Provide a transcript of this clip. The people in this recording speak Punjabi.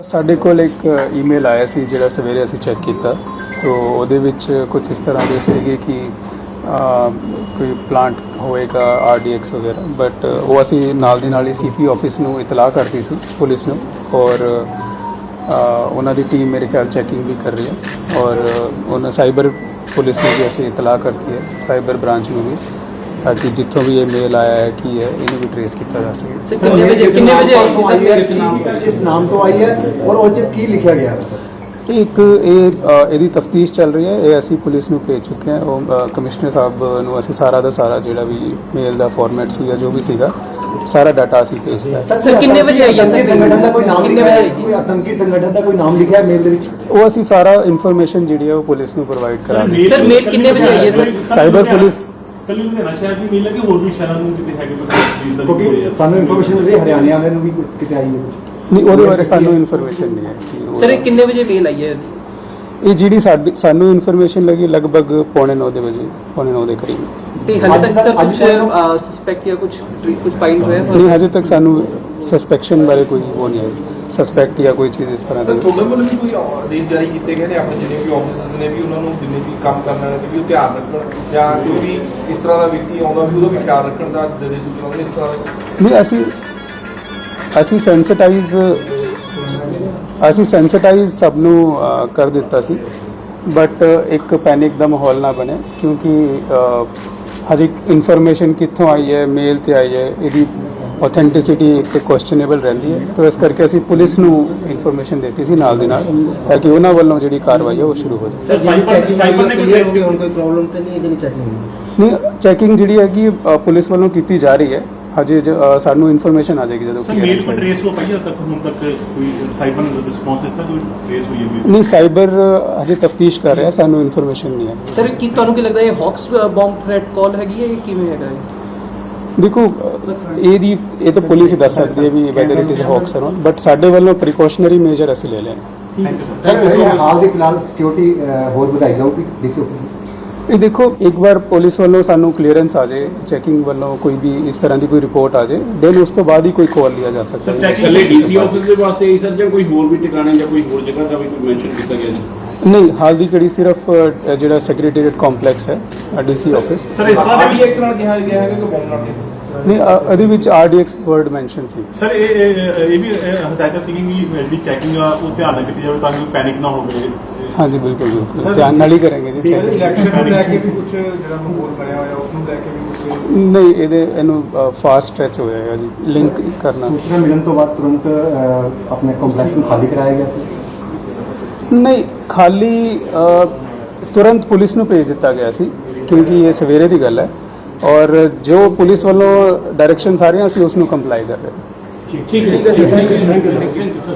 ਸਾਡੇ ਕੋਲ ਇੱਕ ਈਮੇਲ ਆਇਆ ਸੀ, ਜਿਹੜਾ ਸਵੇਰੇ ਅਸੀਂ ਚੈੱਕ ਕੀਤਾ। ਤੋ ਉਹਦੇ ਵਿੱਚ ਕੁਝ ਇਸ ਤਰ੍ਹਾਂ ਦੇ ਸੀਗੇ ਕਿ ਕੋਈ ਪਲਾਂਟ ਹੋਏਗਾ ਆਰਡੀਐਕਸ ਵਗੈਰਾ। ਬਟ ਉਹ ਅਸੀਂ ਨਾਲ ਦੀ ਨਾਲ ਹੀ ਸੀਪੀ ਆਫਿਸ ਨੂੰ ਇਤਲਾਹ ਕਰਤੀ ਸੀ, ਪੁਲਿਸ ਨੂੰ। ਔਰ ਉਹਨਾਂ ਦੀ ਟੀਮ ਮੇਰੇ ਖਿਆਲ ਚੈਕਿੰਗ ਵੀ ਕਰ ਰਹੀ ਹੈ। ਔਰ, ਉਹਨਾਂ ਸਾਈਬਰ ਪੁਲਿਸ ਨੂੰ ਵੀ ਅਸੀਂ ਇਤਲਾਹ ਕਰਤੀ ਹੈ ਸਾਈਬਰ ਬ੍ਰਾਂਚ ਨੂੰ ਵੀ। ਤਾਂ ਕਿ ਜਿੱਥੋਂ ਵੀ ਇਹ ਮੇਲ ਆਇਆ ਹੈ ਕੀ ਹੈ ਇਹਨੂੰ ਵੀ ਟਰੇਸ ਕੀਤਾ ਜਾ ਸਕੇ। ਕਿੰਨੇ ਵਜੇ ਕਿੰਨੇ ਵਜੇ ਆਈ ਸੀ ਸਰ ਸਰ ਕਿਸ ਨਾਮ ਤੋਂ ਆਈ ਹੈ ਔਰ ਉਹ 'ਚ ਕੀ ਲਿਖਿਆ ਗਿਆ? ਇੱਕ ਇਹ ਇਹਦੀ ਤਫਤੀਸ਼ ਚੱਲ ਰਹੀ ਹੈ। ਇਹ ਅਸੀਂ ਪੁਲਿਸ ਨੂੰ ਭੇਜ ਚੁੱਕੇ ਹਾਂ। ਉਹ ਕਮਿਸ਼ਨਰ ਸਾਹਿਬ ਨੂੰ ਅਸੀਂ ਸਾਰਾ ਦਾ ਸਾਰਾ ਜਿਹੜਾ ਵੀ ਮੇਲ ਦਾ ਫਾਰਮੈਟ ਸੀਗਾ ਜੋ ਵੀ ਸੀਗਾ ਸਾਰਾ ਡਾਟਾ ਅਸੀਂ ਭੇਜਤਾ ਹੈ। ਸਰ, ਕਿੰਨੇ ਵਜੇ ਆਈ ਹੈ ਸੰਗਠਨ ਦਾ ਕੋਈ ਨਾਮ ਕਿੰਨੇ ਲਿਖਿਆ ਹੈ? ਕੋਈ ਆਤੰਕੀ ਸੰਗਠਨ ਦਾ ਕੋਈ ਨਾਮ ਲਿਖਿਆ ਹੈ ਮੇਲ ਦੇ ਵਿੱਚ? ਉਹ ਅਸੀਂ ਸਾਰਾ ਇਨਫੋਰਮੇਸ਼ਨ ਜਿਹੜੀ ਹੈ ਉਹ ਪੁਲਿਸ ਨੂੰ ਪ੍ਰੋਵਾਈਡ ਕਰਾਂਗੇ। ਸਰ, ਮੇਲ ਕਿੰਨੇ ਵਜੇ ਆਈ ਹੈ ਸਰ? ਸਾਈਬਰ ਪੁਲਿਸ ਕੱਲੀ ਲੁਧਿਆਣਾ ਸ਼ਹਿਰ ਦੀ ਮਿਲ ਹੈ ਕਿ ਹੋਰ ਵੀ ਸ਼ਹਿਰਾਂ ਨੂੰ ਕਿਤੇ ਹੈਗੇ ਕੋਈ ਚੀਜ਼ ਦਾ ਕਿਉਂਕਿ ਸਾਨੂੰ ਇਨਫੋਰਮੇਸ਼ਨ ਮਿਲੀ ਹਰਿਆਣੇ ਵਾਲਿਆਂ ਨੂੰ ਵੀ ਕੁਝ ਕਿਤੇ ਆਈ ਹੈ ਕੁਝ ਨਹੀਂ ਉਹਦੇ ਬਾਰੇ ਸਾਨੂੰ ਇਨਫੋਰਮੇਸ਼ਨ ਨਹੀਂ ਹੈ ਕਿ ਉਹ- ਸਰ ਇਹ ਕਿੰਨੇ ਵਜੇ ਮੇਲ ਆਈ ਹੈ? ਇਹ ਜਿਹੜੀ ਸਾਡੀ ਸਾਨੂੰ ਇਨਫੋਰਮੇਸ਼ਨ ਲੱਗੀ ਲਗਭਗ ਪੌਣੇ 9 ਦੇ ਵਜੇ ਪੌਣੇ 9 ਦੇ ਕਰੀਬ। ਤੇ ਹਲੇ ਅੱਜ ਤੱਕ ਸਰ- ਸਰ ਅੱਜ ਕੁਝ ਸਰ- ਸਸਪੈਕਟ ਜਾਂ ਕੁਝ ਕੁਝ ਫਾਈਂਡ ਹੋਇਆ ਹੈ? ਨਹੀਂ ਹਜੇ ਤੱਕ ਸਾਨੂੰ ਸਸਪੈਕਸ਼ਨ ਬਾਰੇ ਕੋਈ ਉਹ ਨਹੀਂ ਆਈ ਸਸਪੈਕਟ ਜਾਂ ਕੋਈ ਚੀਜ਼ ਇਸ ਤਰ੍ਹਾਂ ਦੀ ਤੁਹਾਡੇ ਵੱਲੋਂ ਵੀ ਕੋਈ ਆਦੇਸ਼ ਜਾਰੀ ਕੀਤੇ ਗਏ ਨੇ ਆਪਣੇ ਜਿੰਨੇ ਵੀ ਆਫਿਸਰਸ ਨੇ ਵੀ ਉਹਨਾਂ ਨੂੰ ਜਿੰਨੇ ਵੀ ਕੰਮ ਕਰਨ ਵਾਲੇ ਨੇ ਵੀ ਉਹ ਧਿਆਨ ਰੱਖਣ ਜਾਂ ਜੋ ਵੀ ਇਸ ਤਰ੍ਹਾਂ ਦਾ ਵਿਅਕਤੀ ਆਉਂਦਾ ਵੀ ਉਹਦਾ ਵੀ ਖਿਆਲ ਰੱਖਣ ਦਾ ਜਿਹੜੇ ਸੂਚਨਾ ਨੇ ਇਸ ਤਰ੍ਹਾਂ ਦੇ ਨਹੀਂ ਅਸੀਂ ਅਸੀਂ ਸੈਂਸਿਟਾਈਜ਼ ਅਸੀਂ ਸੈਂਸਿਟਾਈਜ਼ ਸਭ ਨੂੰ ਕਰ ਦਿੱਤਾ ਸੀ ਬਟ ਇੱਕ ਪੈਨਿਕ ਦਾ ਮਾਹੌਲ ਨਾ ਬਣੇ ਕਿਉਂਕਿ ਹਜੇ ਇਨਫੋਰਮੇਸ਼ਨ ਕਿੱਥੋਂ ਆਈ ਹੈ ਮੇਲ ਤੇ ਆਈ ਹੈ ਇਹਦੀ ਆਥੈਂਟਿਸਿਟੀ ਇੱਕ ਕੁਐਸਚਨੇਬਲ ਰਹਿੰਦੀ ਹੈ। ਤਾਂ ਇਸ ਕਰਕੇ ਅਸੀਂ ਪੁਲਿਸ ਨੂੰ ਇਨਫੋਰਮੇਸ਼ਨ ਦਿੱਤੀ ਸੀ ਨਾਲ ਦੀ ਨਾਲ ਤਾਂ ਕਿ ਉਹਨਾਂ ਵੱਲੋਂ ਜਿਹੜੀ ਕਾਰਵਾਈ ਹੈ ਉਹ ਸ਼ੁਰੂ ਹੋ ਜਾਵੇ। ਸਰ ਸਾਈਬਰ ਨੇ ਕੋਈ ਟੈਸਟ ਕੀਤਾ? ਕੋਈ ਪ੍ਰੋਬਲਮ ਤੇ ਨਹੀਂ ਇਹਦੀ ਚੈਕਿੰਗ ਨਹੀਂ ਚੈਕਿੰਗ ਜਿਹੜੀ ਹੈਗੀ ਪੁਲਿਸ ਵੱਲੋਂ ਕੀਤੀ ਜਾ ਰਹੀ ਹੈ। ਹਜੇ ਜ- ਅਹ, ਸਾਨੂੰ ਇਨਫੋਰਮੇਸ਼ਨ ਆ ਜਾਏਗੀ ਜਦੋਂ ਸਰ clearance ਮੇਲ ਪਰ ਹੋਏਗੀ। ਟ੍ਰੇਸ ਹੋ ਪਾਈ ਹੈ ਤੱਕ ਹੁਣ ਤੱਕ ਕੋਈ ਸਾਈਬਰ ਰਿਸਪੌਂਸ ਦਿੱਤਾ ਕੋਈ ਟ੍ਰੇਸ ਹੋਈ ਹੈ ਵੀ ਨਹੀਂ ਸਾਈਬਰ ਹਜੇ ਤਫਤੀਸ਼ ਕਰ ਰਿਹਾ ਸਾਨੂੰ ਇਨਫੋਰਮੇਸ਼ਨ ਨਹੀਂ ਹੈ ਸਰ ਕੀ ਤੁਹਾਨੂੰ ਕੀ ਲੱਗਦਾ ਇਹ ਹੌਕਸ ਬੰਬ ਥ੍ਰੈਟ ਕਾਲ ਹੈਗੀ ਹੈ ਜਾਂ ਕਿਵੇਂ ਹੈਗਾ ਇਹ? ਦੇਖੋ ਅਹ, ਇਹਦੀ ਇਹ ਤਾਂ ਪੁਲਿਸ ਹੀ ਦੱਸ ਸਕਦੀ ਹੈ ਵੀ weather it is hoax or but ਸਾਡੇ ਵੱਲੋਂ ਪ੍ਰੀਕਾਸ਼ਨਰੀ ਮੇਜਰ ਅਸੀਂ ਲੈ ਲਏ ਨੇ ਥੈਂਕ ਯੂ ਸਰ ਸਰ ਇਹ ਹਾਲ ਦੇ ਫਿਲਹਾਲ ਸਿਕਿਉਰਿਟੀ ਹੋਰ ਵਧਾਈ ਜਾਊਗੀ ਡੀਸੀ ਆਫਿਸ ਇਹ ਦੇਖੋ ਇੱਕ ਵਾਰ ਪੁਲਿਸ ਵੱਲੋਂ ਸਾਨੂੰ ਕਲੀਅਰੈਂਸ ਆ ਜਾਏ ਚੈਕਿੰਗ ਵੱਲੋਂ ਕੋਈ ਵੀ ਇਸ ਤਰ੍ਹਾਂ ਦੀ ਕੋਈ ਰਿਪੋਰਟ ਆ ਜਾਏ ਦੈਨ ਉਸ ਤੋਂ ਬਾਅਦ ਹੀ ਕੋਈ ਕਾਲ ਲਿਆ ਜਾ ਸਕਦਾ ਹੈ। ਇਕੱਲੇ ਡੀਸੀ ਆਫਿਸ ਦੇ ਵਾਸਤੇ ਹੀ ਸਰ ਜਾਂ ਕੋਈ ਹੋਰ ਵੀ ਟਿਕਾਣੇ ਜਾਂ ਕੋਈ ਹੋਰ ਜਗ੍ਹਾ ਦਾ ਵੀ ਕੋਈ ਮੈਂਸ਼ਨ ਕੀਤਾ ਗਿਆ ਜੀ? ਨਹੀਂ ਹਾਲ ਦੀ ਘੜੀ ਸਿਰਫ ਜਿਹੜਾ ਸੈਕਟਰੀਏਟ ਕੰਪਲੈਕਸ ਹੈ ਡੀਸੀ ਆਫਿਸ ਸਰ ਇਸ ਤਰ੍ਹਾਂ ਦੀ ਆਰਡੀਐਕਸ ਨਾਲ ਕਿਹਾ ਗਿਆ ਹੈ ਕਿ ਬੌਂਬ ਨਾਲ ਨਹੀਂ ਇਹਦੇ ਵਿੱਚ ਆਰਡੀਐਕਸ ਵਰਡ ਮੈਂਸ਼ਨ ਸੀ। ਸਰ ਇਹ ਇਹ ਵੀ ਹਦਾਇਤਾਂ ਤੀਆਂ ਵੀ ਜਿਹੜੀ ਚੈਕਿੰਗ ਆ ਉਹ ਧਿਆਨ ਕੀਤੀ ਜਾਵੇ ਤਾਂ ਕਿ ਪੈਨਿਕ ਨਾ ਹੋਵੇ। ਹਾਂਜੀ ਬਿਲਕੁਲ ਬਿਲਕੁਲ। ਧਿਆਨ ਨਾਲ ਹੀ ਕਰਾਂਗੇ ਜੀ ਚੈਕਿੰਗ ਇਲੈਕਸ਼ਨ ਨੂੰ ਲੈ ਕੇ ਵੀ ਕੁਝ ਜਿਹੜਾ ਮਾਹੌਲ ਬਣਿਆ ਹੋਇਆ ਉਸ ਨੂੰ ਲੈ ਕੇ ਵੀ ਕੁਝ ਨਹੀਂ ਇਹਦੇ ਇਹਨੂੰ ਫਾਸਟ ਸਟ੍ਰੈਚ ਹੋ ਜਾਏਗਾ ਜੀ ਲਿੰਕ ਕਰਨਾ। ਸੂਚਨਾ ਮਿਲਣ ਤੋਂ ਬਾਅਦ ਤੁਰੰਤ ਅਹ, ਆਪਣੇ ਕੰਪਲੈਕਸ ਨੂੰ ਖਾਲੀ ਕਰਾਇਆ ਗਿਆ ਸੀ? ਨਹੀਂ ਖਾਲੀ ਅ, ਤੁਰੰਤ ਪੁਲਿਸ ਨੂੰ ਭੇਜ ਦਿੱਤਾ ਗਿਆ ਸੀ ਕਿਉਂਕਿ ਇਹ ਸਵੇਰੇ ਦੀ ਗੱਲ ਹੈ। ਔਰ ਜੋ ਪੁਲਿਸ ਵੱਲੋਂ ਡਾਇਰੈਕਸ਼ਨਸ ਆ ਰਹੀਆਂ ਅਸੀਂ ਉਸ ਨੂੰ ਕੰਪਲਾਈ ਕਰ ਰਹੇ ਹਾਂ ਠੀਕ ਹੈ ਸਰ ਥੈਂਕ ਯੂ